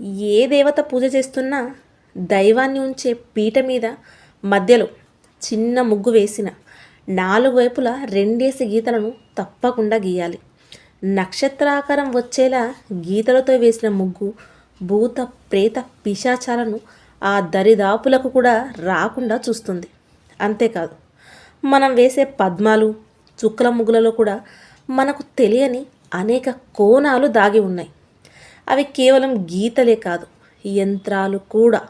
ఏ దేవత పూజ చేస్తున్నా దైవాన్ని ఉంచే పీట మీద మధ్యలో చిన్న ముగ్గు వేసిన నాలుగు వైపులా రెండేసి గీతలను తప్పకుండా గీయాలి. నక్షత్రాకారం వచ్చేలా గీతలతో వేసిన ముగ్గు భూత ప్రేత పిశాచాలను ఆ దరిదాపులకు కూడా రాకుండా చూస్తుంది. అంతేకాదు మనం వేసే పద్మాలు చుక్కల ముగ్గులలో కూడా మనకు తెలియని అనేక కోణాలు దాగి ఉన్నాయి. అవి కేవలం గీతలే కాదు యంత్రాలు కూడా.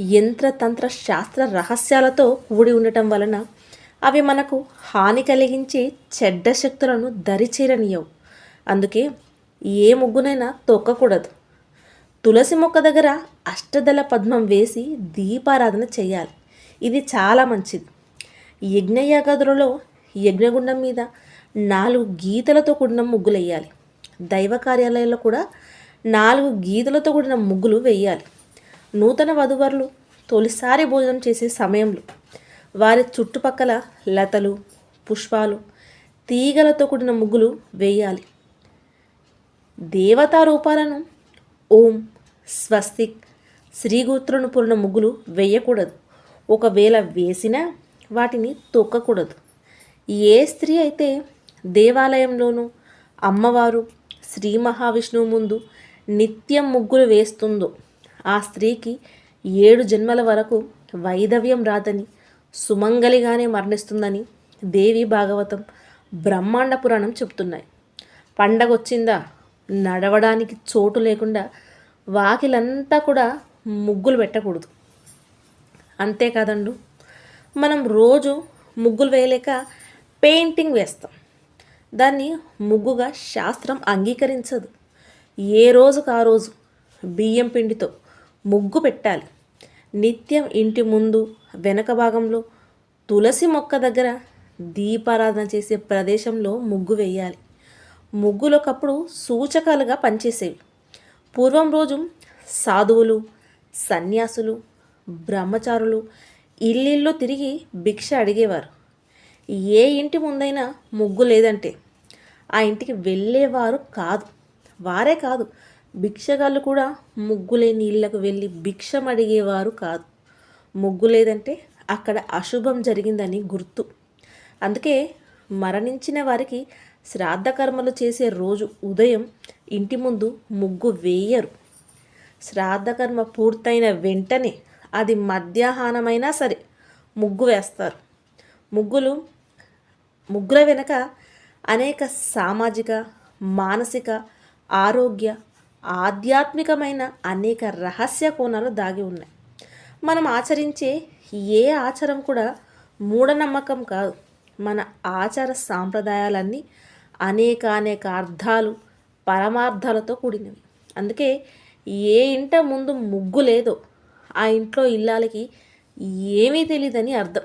యంత్రతంత్ర శాస్త్ర రహస్యాలతో కూడి ఉండటం వలన అవి మనకు హాని కలిగించే చెడ్డ శక్తులను దరిచేరనియవు. అందుకే ఏ ముగ్గునైనా తొక్కకూడదు. తులసి మొక్క దగ్గర అష్టదళ పద్మం వేసి దీపారాధన చేయాలి. ఇది చాలా మంచిది. యజ్ఞయాగదులలో యజ్ఞగుండం మీద నాలుగు గీతలతో కూడిన ముగ్గులు వేయాలి. దైవ కార్యాలయాల్లో కూడా నాలుగు గీతలతో కూడిన ముగ్గులు వేయాలి. నూతన వధువరులు తొలిసారి భోజనం చేసే సమయంలో వారి చుట్టుపక్కల లతలు పుష్పాలు తీగలతో కూడిన ముగ్గులు వేయాలి. దేవతా రూపాలను ఓం స్వస్తిక్ శ్రీగూత్రును పూర్ణ ముగ్గులు వేయకూడదు. ఒకవేళ వేసినా వాటిని తొక్కకూడదు. ఏ స్త్రీ అయితే దేవాలయంలోనూ అమ్మవారు శ్రీ మహావిష్ణువు ముందు నిత్యం ముగ్గులు వేస్తుందో. ఆ స్త్రీకి ఏడు జన్మల వరకు వైదవ్యం రాదని సుమంగలిగానే మరణిస్తుందని దేవి భాగవతం బ్రహ్మాండ పురాణం చెప్తున్నాయి పండగ వచ్చిందా నడవడానికి చోటు లేకుండా వాకిలంతా కూడా ముగ్గులు పెట్టకూడదు. అంతేకాదండు మనం రోజు ముగ్గులు వేయలేక పెయింటింగ్ వేస్తాం. దాన్ని ముగ్గుగా శాస్త్రం అంగీకరించదు. ఏ రోజుకు ఆ రోజు? బియ్యం పిండితో ముగ్గు పెట్టాలి. నిత్యం ఇంటి ముందు వెనక భాగంలో తులసి మొక్క దగ్గర దీపారాధన చేసే ప్రదేశంలో ముగ్గు వేయాలి. ముగ్గులు ఒకప్పుడు సూచకాలుగా పనిచేసేవి. పూర్వం రోజు సాధువులు సన్యాసులు బ్రహ్మచారులు ఇల్లిల్లు తిరిగి భిక్ష అడిగేవారు. ఏ ఇంటి ముందైనా ముగ్గు లేదంటే ఆ ఇంటికి వెళ్ళేవారు కాదు. వారే కాదు. భిక్షగాళ్ళు కూడా ముగ్గులేని లేని వెళ్ళి భిక్షం అడిగేవారు కాదు. ముగ్గు లేదంటే అక్కడ అశుభం జరిగిందని గుర్తు. అందుకే మరణించిన వారికి శ్రాద్ధ కర్మలు చేసే రోజు ఉదయం ఇంటి ముందు ముగ్గు వేయరు. శ్రాద్ధకర్మ పూర్తయిన వెంటనే అది మధ్యాహ్నమైనా సరే ముగ్గు వేస్తారు. ముగ్గులు ముగ్గుల వెనక అనేక సామాజిక మానసిక ఆరోగ్య ఆధ్యాత్మికమైన అనేక రహస్య కోణాలు దాగి ఉన్నాయి. మనం ఆచరించే ఏ ఆచారం కూడా మూఢనమ్మకం కాదు. మన ఆచార సాంప్రదాయాలన్నీ అనేక అనేక అర్థాలు పరమార్థాలతో కూడినవి. అందుకే ఏ ఇంట ముందు ముగ్గు లేదో ఆ ఇంట్లో ఇల్లాలకి ఏమీ తెలియదని అర్థం.